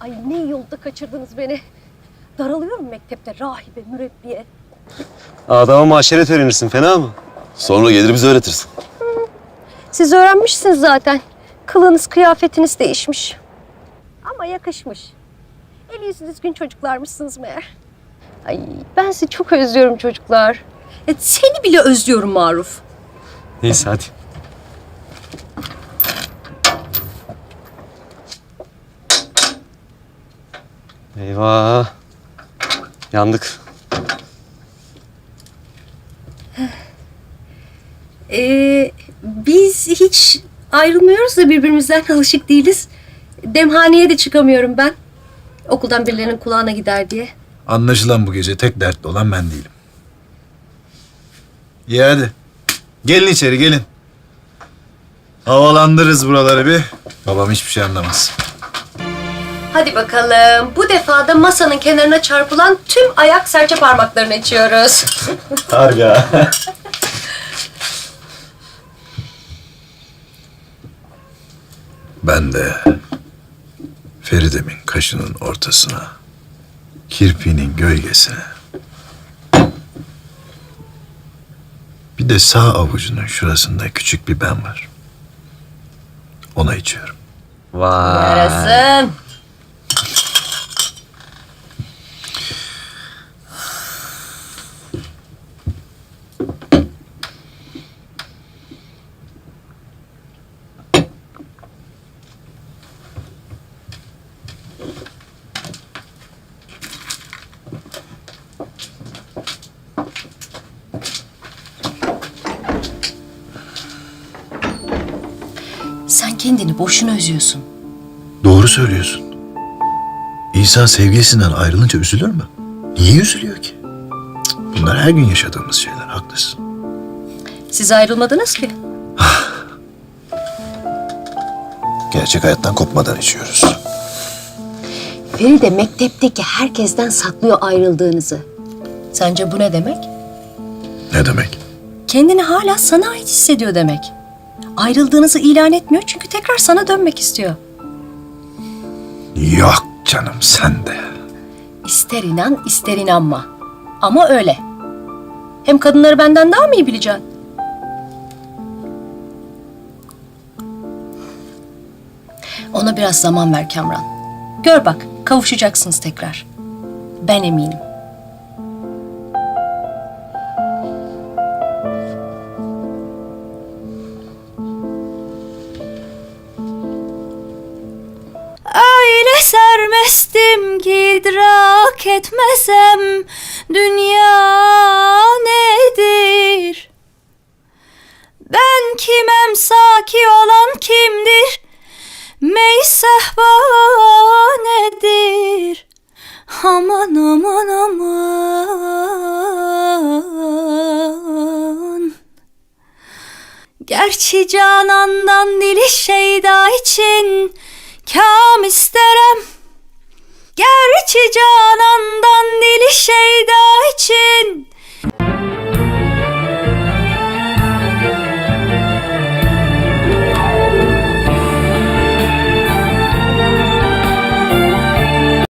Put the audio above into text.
Ay ne iyi oldu da kaçırdınız beni. Daralıyorum mektepte rahibe, mürebbiye. Adama maşeret öğrenirsin fena mı? Sonra gelir bize öğretirsin. Siz öğrenmişsiniz zaten. Kılığınız, kıyafetiniz değişmiş. Ama yakışmış. El yüzü düzgün çocuklarmışsınız meğer. Ay ben sizi çok özlüyorum çocuklar. E, seni bile özlüyorum Maruf. Neyse hadi. Eyvah. Yandık. Ee, biz hiç ayrılmıyoruz da birbirimizden alışık değiliz. Demhaneye de çıkamıyorum ben. Okuldan birilerinin kulağına gider diye. Anlaşılan bu gece tek dertli olan ben değilim. İyi hadi. Gelin içeri gelin. Havalandırırız buraları bir. Babam hiçbir şey anlamaz. Hadi bakalım. Bu defa da masanın kenarına çarpılan tüm ayak serçe parmaklarını açıyoruz. Harika. ben de Feride'min kaşının ortasına, kirpiğinin gölgesine, bir de sağ avucunun şurasında küçük bir ben var. Ona içiyorum. Vay. Yarasın. Sen kendini boşuna üzüyorsun. Doğru söylüyorsun. İnsan sevgilisinden ayrılınca üzülür mü? Niye üzülüyor ki? Cık, Bunlar her gün yaşadığımız şeyler, haklısın. Siz ayrılmadınız ki. Gerçek hayattan kopmadan içiyoruz. Feride mektepteki herkesten saklıyor ayrıldığınızı. Sence bu ne demek? Ne demek? Kendini hala sana ait hissediyor demek. Ayrıldığınızı ilan etmiyor çünkü tekrar sana dönmek istiyor. Yok canım sen de. İster inan ister inanma. Ama öyle. Hem kadınları benden daha mı iyi bileceksin? Ona biraz zaman ver Kamran. Gör bak, kavuşacaksınız tekrar. Ben eminim. Sermestim ki idrak etmesem dünya nedir? Ben kimem saki olan kimdir? Meysehba nedir? Aman aman aman Gerçi canandan dili şeyda için kam isterem. Gerçi can